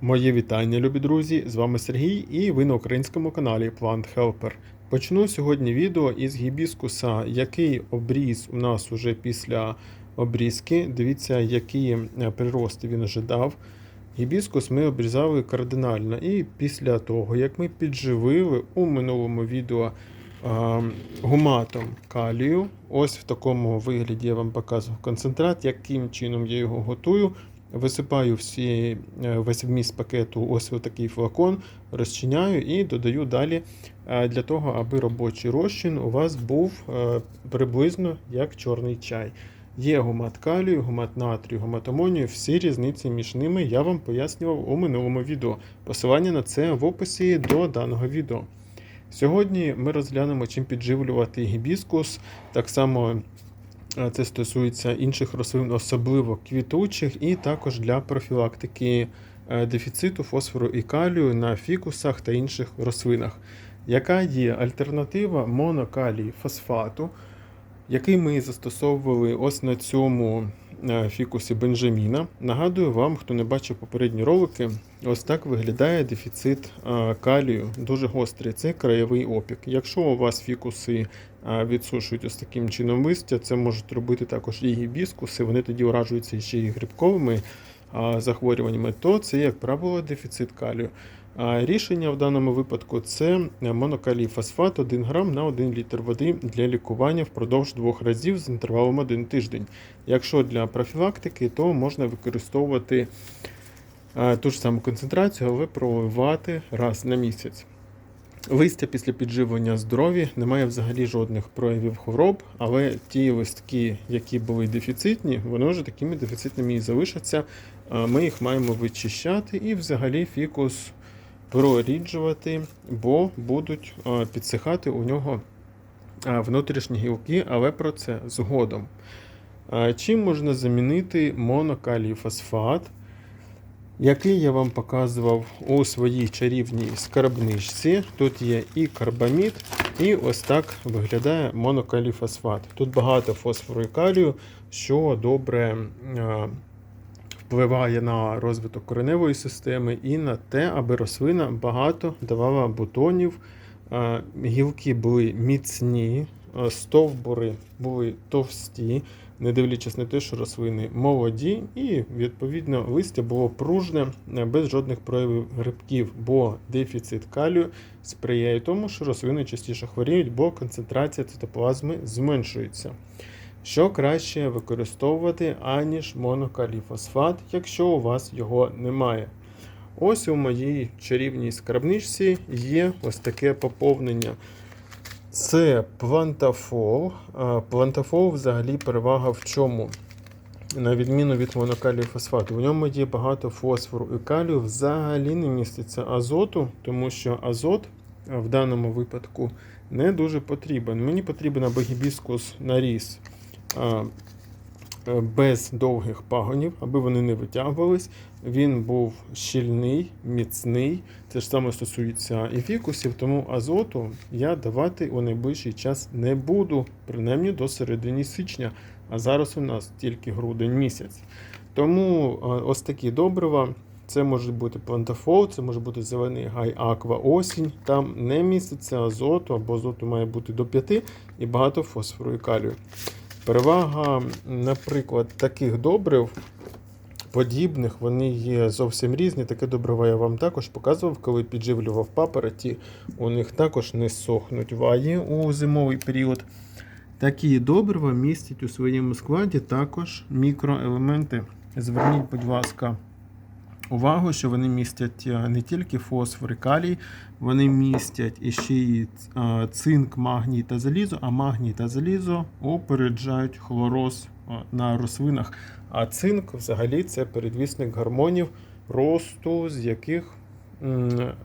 Моє вітання, любі друзі! З вами Сергій і ви на українському каналі Plant Helper. Почну сьогодні відео із гібіскуса, який обріз у нас уже після обрізки. Дивіться, які е, прирости він вже дав. Гібіскус ми обрізали кардинально. І після того, як ми підживили у минулому відео е, гуматом калію, ось в такому вигляді я вам показував концентрат, яким чином я його готую. Висипаю всі, е, весь вміст пакету ось в такий флакон, розчиняю і додаю далі е, для того, аби робочий розчин у вас був е, приблизно як чорний чай. Є гумат калію, гумат натрію, гумат амонію, всі різниці між ними я вам пояснював у минулому відео. Посилання на це в описі до даного відео. Сьогодні ми розглянемо, чим підживлювати гібіскус. Так само це стосується інших рослин, особливо квітучих, і також для профілактики е, дефіциту фосфору і калію на фікусах та інших рослинах. Яка є альтернатива монокалії фосфату, який ми застосовували ось на цьому фікусі Бенджаміна. Нагадую вам, хто не бачив попередні ролики, ось так виглядає дефіцит е, калію, дуже гострий. Це краєвий опік. Якщо у вас фікуси е, відсушують ось таким чином листя, це можуть робити також і гібіскуси, вони тоді уражуються ще й грибковими захворюваннями, то це, як правило, дефіцит калію. А Рішення в даному випадку це монокалій фосфат 1 грам на 1 літр води для лікування впродовж двох разів з інтервалом 1 тиждень. Якщо для профілактики, то можна використовувати ту ж саму концентрацію, але проливати раз на місяць. Листя після підживлення здорові, немає взагалі жодних проявів хвороб, але ті листки, які були дефіцитні, вони вже такими дефіцитними і залишаться. Ми їх маємо вичищати і взагалі фікус проріджувати, бо будуть е, підсихати у нього е, внутрішні гілки, але про це згодом. Е, Чим можна замінити монокалій фосфат, який я вам показував у своїй чарівній скарбничці. Тут є і карбамід, і ось так виглядає монокалій фосфат. Тут багато фосфору і калію, що добре впливає на розвиток кореневої системи і на те, аби рослина багато давала бутонів, е, гілки були міцні, е, стовбури були товсті, не дивлячись на те, що рослини молоді, і відповідно листя було пружне е, без жодних проявів грибків, бо дефіцит калію сприяє тому, що рослини частіше хворіють, бо концентрація цитоплазми зменшується що краще використовувати, аніж монокаліфосфат, якщо у вас його немає. Ось у моїй чарівній скарбничці є ось таке поповнення. Це плантафол. Плантафол взагалі перевага в чому? На відміну від монокалію фосфату, в ньому є багато фосфору і калію, взагалі не міститься азоту, тому що азот в даному випадку не дуже потрібен. Мені потрібен аби гібіскус наріс без довгих пагонів, аби вони не витягувались. Він був щільний, міцний. Це ж саме стосується і фікусів, тому азоту я давати у найближчий час не буду, принаймні до середини січня. А зараз у нас тільки грудень місяць. Тому ось такі добрива. Це може бути плантафол, це може бути зелений гай аква осінь. Там не міститься азоту, або азоту має бути до 5 і багато фосфору і калію. Перевага, наприклад, таких добрив, подібних, вони є зовсім різні. Таке добриво я вам також показував, коли підживлював папороті. У них також не сохнуть ваї у зимовий період. Такі добрива містять у своєму складі також мікроелементи. Зверніть, будь ласка, увагу, що вони містять е, не тільки фосфор і калій, вони містять іще й е, цинк, магній та залізо, а магній та залізо опереджають хлороз е, на рослинах. А цинк взагалі це передвісник гормонів росту, з яких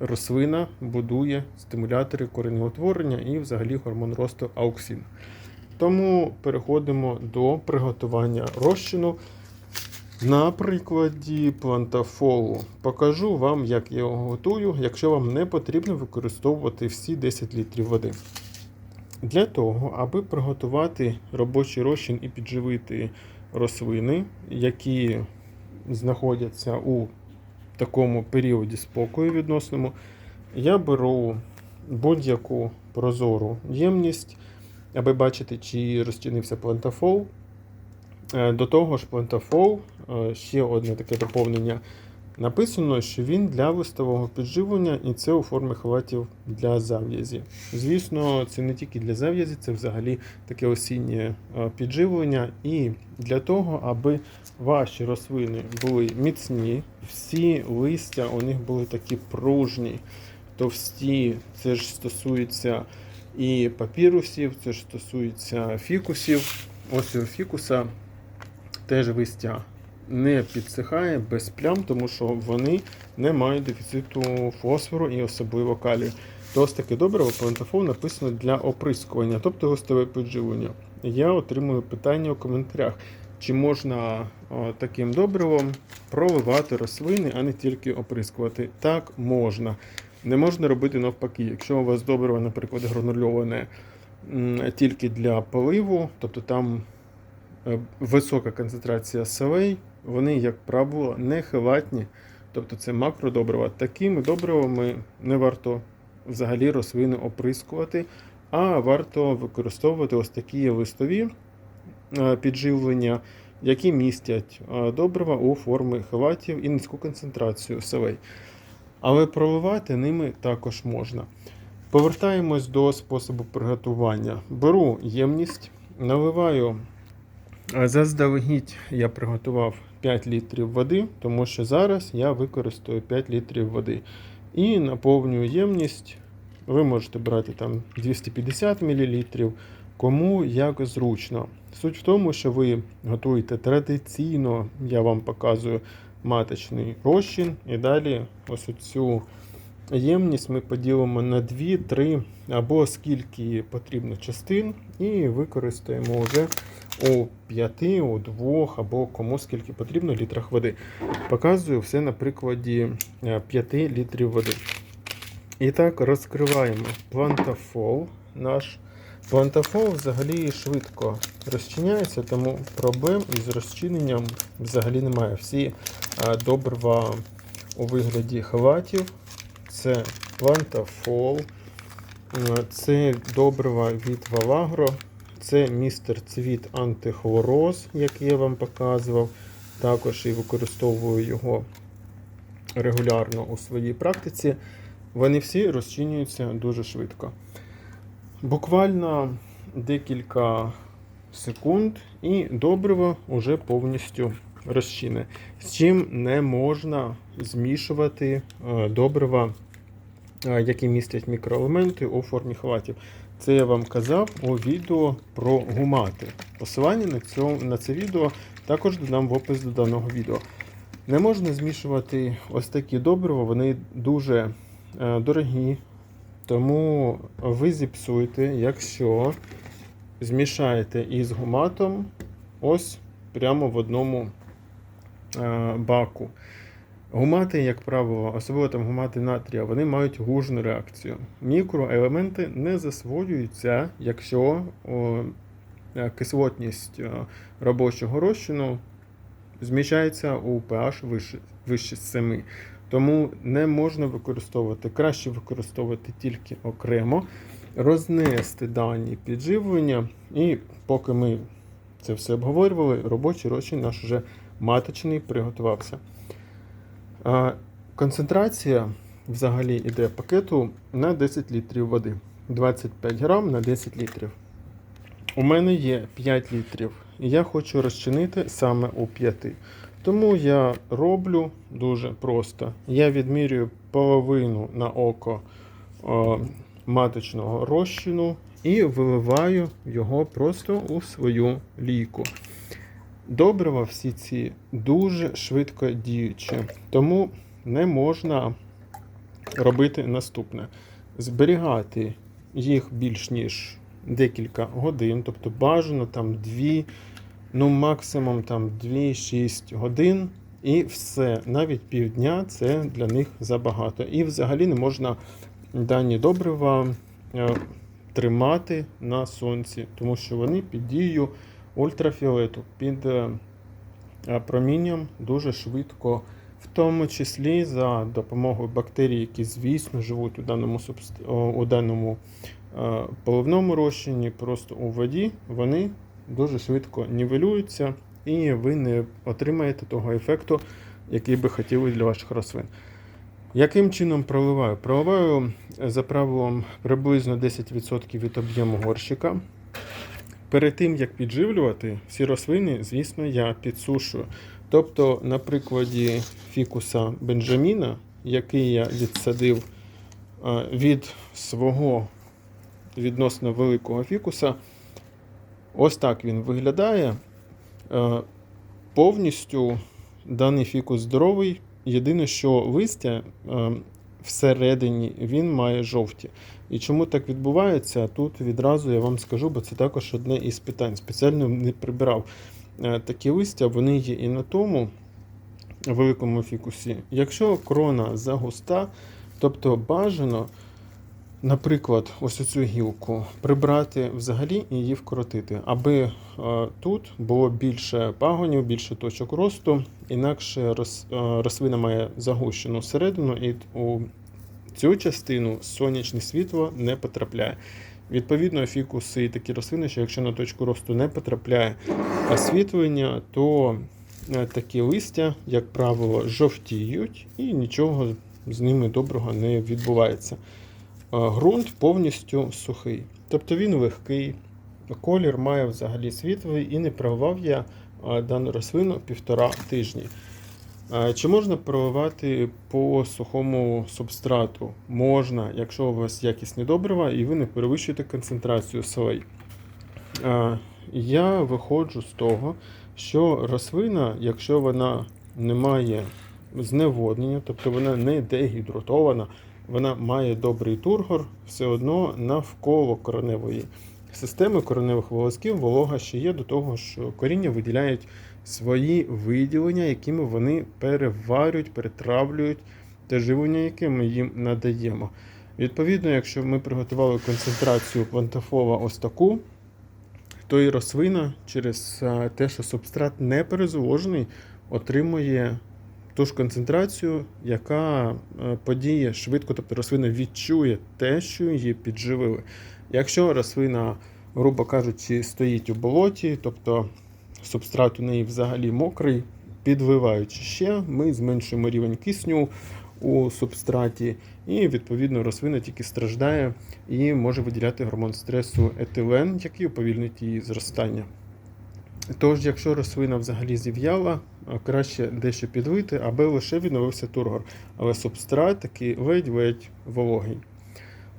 рослина будує стимулятори коренеутворення і взагалі гормон росту ауксин. Тому переходимо до приготування розчину. На прикладі плантафолу покажу вам, як я його готую, якщо вам не потрібно використовувати всі 10 літрів води. Для того, аби приготувати робочий розчин і підживити рослини, які знаходяться у такому періоді спокою відносному, я беру будь-яку прозору ємність, аби бачити, чи розчинився плентафол. Е, До того ж, плентафол, е, ще одне таке доповнення. Написано, що він для листового підживлення і це у формі халатів для зав'язі. Звісно, це не тільки для зав'язі, це взагалі таке осіннє е, підживлення. І для того, аби ваші рослини були міцні, всі листя у них були такі пружні, товсті. Це ж стосується і папірусів, це ж стосується фікусів. Ось у фікуса теж листя не підсихає без плям, тому що вони не мають дефіциту фосфору і особливо калію. То ось таке добриво плантафол написано для оприскування, тобто гостове підживлення. Я отримую питання у коментарях, чи можна таким добривом проливати рослини, а не тільки оприскувати. Так, можна. Не можна робити навпаки. Якщо у вас добриво, наприклад, гранульоване тільки для поливу, тобто там е, висока концентрація солей, вони, як правило, не хилатні, тобто це макродобрива. Такими добривами не варто взагалі рослини оприскувати, а варто використовувати ось такі листові е, підживлення, які містять е, добрива у формі хилатів і низьку концентрацію солей. Але проливати ними також можна. Повертаємось до способу приготування. Беру ємність, наливаю. Заздалегідь я приготував 5 літрів води, тому що зараз я використаю 5 літрів води. І наповнюю ємність. Ви можете брати там 250 мл, кому як зручно. Суть в тому, що ви готуєте традиційно, я вам показую маточний розчин. І далі ось цю ємність ми поділимо на 2, 3 або скільки потрібно частин, і використаємо вже у 5, у 2 або кому скільки потрібно літрах води. Показую все на прикладі 5 літрів води. І так, розкриваємо плантафол наш. Плантафол взагалі швидко розчиняється, тому проблем із розчиненням взагалі немає. Всі добрива у вигляді халатів. Це плантафол, це добрива від Валагро, це містер Цвіт антихлороз, який я вам показував. Також і використовую його регулярно у своїй практиці. Вони всі розчинюються дуже швидко. Буквально декілька секунд, і добриво вже повністю розчине. З чим не можна змішувати е, добрива, е, які містять мікроелементи у формі халатів. Це я вам казав у відео про гумати. Посилання на, цьому, на це відео також додам в опис до даного відео. Не можна змішувати ось такі добрива, вони дуже е, дорогі, тому ви зіпсуєте, якщо змішаєте із гуматом ось прямо в одному е, баку. Гумати, як правило, особливо там гумати натрія, вони мають гужну реакцію. Мікроелементи не засвоюються, якщо о, е, кислотність е, робочого розчину зміщається у pH вище, вище 7. Тому не можна використовувати, краще використовувати тільки окремо, рознести дані підживлення, і поки ми це все обговорювали, робочий розчин наш вже маточний приготувався. Концентрація взагалі йде пакету на 10 літрів води. 25 грам на 10 літрів. У мене є 5 літрів, і я хочу розчинити саме у 5. Тому я роблю дуже просто. Я відмірюю половину на око о, маточного розчину і виливаю його просто у свою лійку. Добрива всі ці дуже швидко діючі, тому не можна робити наступне: зберігати їх більш ніж декілька годин, тобто бажано там 2, ну максимум там 2-6 годин, і все. Навіть півдня це для них забагато. І взагалі не можна дані добрива е, тримати на сонці, тому що вони під дією ультрафіолету, під е, промінням дуже швидко в тому числі за допомогою бактерій, які, звісно, живуть у даному, у даному е, поливному розчині, просто у воді, вони дуже швидко нівелюються, і ви не отримаєте того ефекту, який би хотіли для ваших рослин. Яким чином проливаю? Проливаю е, за правилом приблизно 10% від об'єму горщика. Перед тим, як підживлювати всі рослини, звісно, я підсушую. Тобто, на прикладі фікуса Бенджаміна, який я відсадив від свого відносно великого фікуса, ось так він виглядає. Повністю даний фікус здоровий. Єдине, що листя всередині він має жовті. І чому так відбувається, тут відразу я вам скажу, бо це також одне із питань. Спеціально не прибирав Е, такі листя, вони є і на тому великому фікусі. Якщо крона загуста, тобто бажано, наприклад, ось цю гілку прибрати взагалі і її вкоротити, аби е, тут було більше пагонів, більше точок росту, інакше е, рослина має загущену середину, і у цю частину сонячне світло не потрапляє. Відповідно, фікуси і такі рослини, що якщо на точку росту не потрапляє освітлення, то е, такі листя, як правило, жовтіють і нічого з ними доброго не відбувається. Ґрунт повністю сухий, тобто він легкий, колір має взагалі світлий і не проливав я дану рослину півтора тижні. Чи можна проливати по сухому субстрату? Можна, якщо у вас якісні добрива і ви не перевищуєте концентрацію солей. Я виходжу з того, що рослина, якщо вона не має зневоднення, тобто вона не дегідратована, вона має добрий тургор, все одно навколо кореневої системи кореневих волосків волога ще є до того, що коріння виділяють свої виділення, якими вони переварюють, перетравлюють те живлення, яке ми їм надаємо. Відповідно, якщо ми приготували концентрацію плантофола ось таку, то і рослина через те, що субстрат не перезволожений, отримує ту ж концентрацію, яка е, подіє швидко, тобто рослина відчує те, що її підживили. Якщо рослина, грубо кажучи, стоїть у болоті, тобто субстрат у неї взагалі мокрий, підливаючи ще, ми зменшуємо рівень кисню у субстраті, і відповідно рослина тільки страждає і може виділяти гормон стресу етилен, який уповільнить її зростання. Тож, якщо рослина взагалі зів'яла, краще дещо підлити, аби лише відновився тургор. Але субстрат такий ледь-ледь вологий.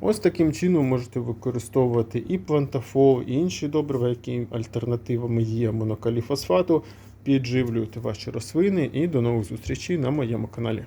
Ось таким чином можете використовувати і плантафол, і інші добрива, які альтернативами є монокаліфосфату, підживлювати ваші рослини. І до нових зустрічей на моєму каналі.